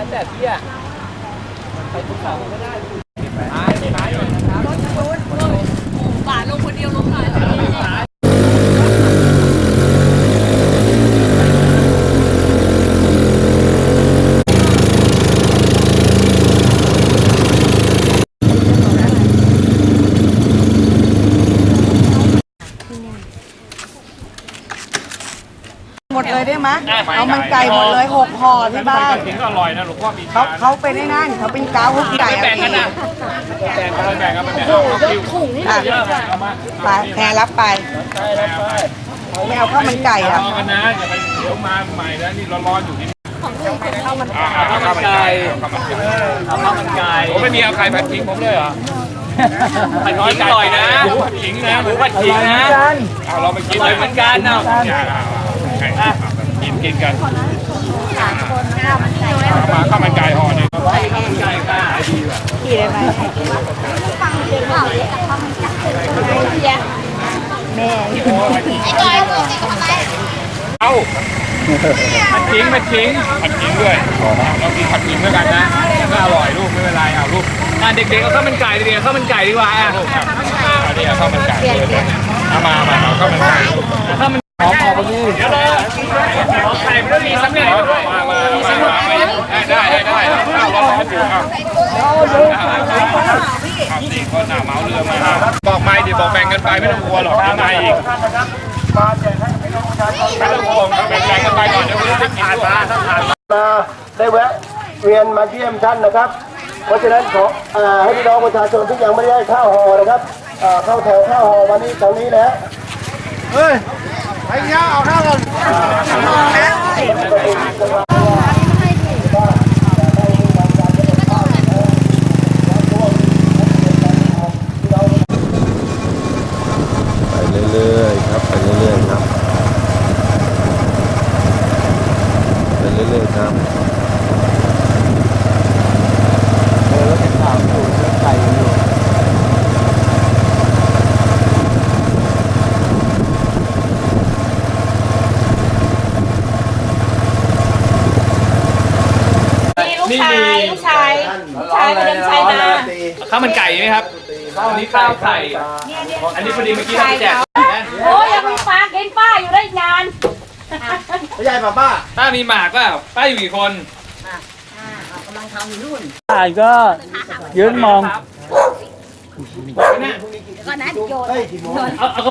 แล้วแต่พี่อะไปทุกเขาก็ได้ไปไปเลยนะครับ ป่าลงคนเดียวลงหน่อย หม ดเลยได้ไหมเอามันไก่หมดเลยหกห่อที่บ้านถึงก็อร่อยนะหลวงพ่อมีเขาเขาเป็นไอ้นั่นเขาเป็นกาวฮุกไก่อะแบ่งกันนะแบ่งกันแบ่งกันแบ่งกันเอาคิวอะเยอะเอามาไปแพรรับไปไม่เอาข้าวมันไก่อะรอกันนะอย่าไปเดี๋ยวมาใหม่นะนี่ร้อนๆอยู่ที่ข้าวมันไก่ข้าวมันไก่ข้าวมันไก่เอาข้าวมันไก่ผมไม่มีเอาไข่ผัดขิงผมเลยเหรอผัดขิงอร่อยนะหมูผัดขิงนะหมูผัดขิงนะเอาเราไปกินอร่อยเหมือนกันเนาะ กินกินกันมาข้าวมันไก่ห่อหนึ่งไก่ก็ขายดีว่ะกี่ได้ไหมแม่เอาผัดขิงผัดขิงผัดขิงด้วยเรากินผัดขิงด้วยกันนะก็อร่อยลูกไม่เป็นไรเอาลูกอะเด็กๆเอาข้าวมันไก่เด็กๆเอาข้าวมันไก่ดีกว่าอะลูกครับอันนี้เอาข้าวมันไก่เลยเอามามาเอาข้าวมันไก่เอาข้าวมันหอมออกมาดิ เดี๋ยวเลยไข่ไม่ต้องมีสักหน่อยด้วยมามามามาได้ได้ได้ข้าวร้อ นอยู่ครับครับนี่คนหน้าเมาเรือมาบอกไม่ดิบอกแบ่งกันไปไม่ต้องกลัวหรอกไงอีกไม่ต้องห่วงแบ่งกันไปก่อนเดี๋ยวคุณจะกินผ่านมาถ้าผ่านมาได้แวะเวียนมาเยี่ยมท่านนะครับ เพราะฉะนั้นขอให้พี่น้องประชาชนที่ยังไม่ได้ข้าวห่อนะครับเข้าแถวข้าวห่อวันนี้ตรงนี้แล้วไปเรื่อยๆครับไปเรื่อยๆครับไปเรื่อยๆครับ นี่ลูกชายลูกชายลูกชายคนเดินชายมาข้าวมันไก่ไหมครับ อันนี้ข้าวไข่อันนี้พอดีเมื่อกี้เราไปแจกโอ้ยยังมีปลาเห็นป้าอยู่ได้นานป้ามีหมากเปล่าป้าอยู่กี่คนถ่ายก็ยืนมองก็นะโยนเอาเอา